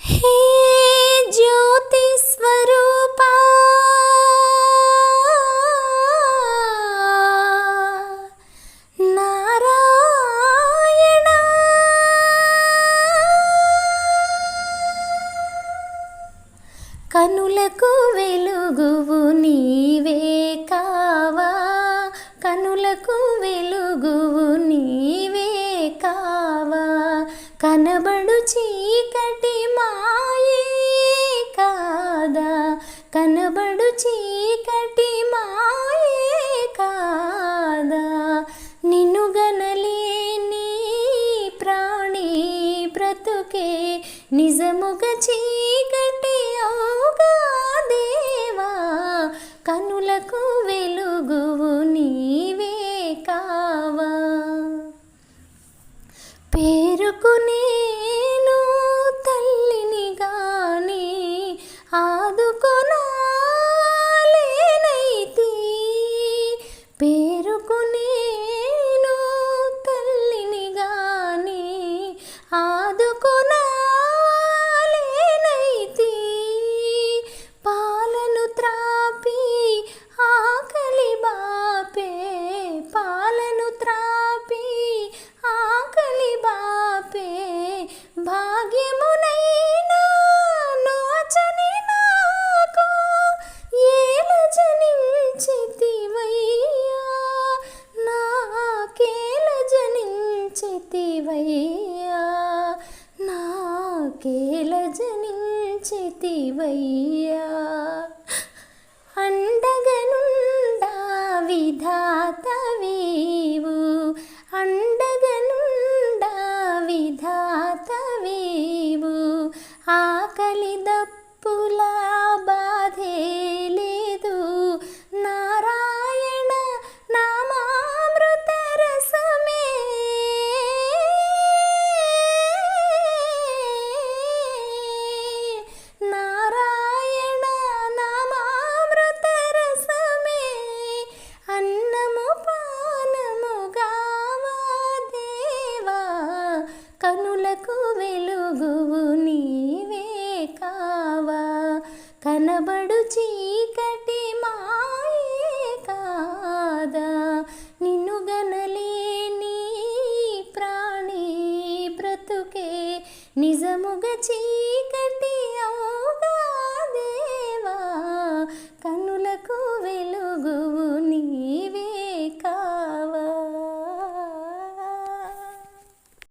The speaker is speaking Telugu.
హే జ్యోతి స్వరూపా. నారాయణ. కనులకు వెలుగువు నీవే కావ. కనబడు చీకటి మాయే కాదా? కనబడు చీకటి మాయే కాదా? నిన్ను గనలేని ప్రాణి బ్రతుకే నిజముగా చీకటి అవుగా పేరుకు నాకేల జనించితివయ్యా అండగనుండా విధాతవీవు అండగనుండా విధాతవీవు ఆకలి దప్పులా నిజముగ చీ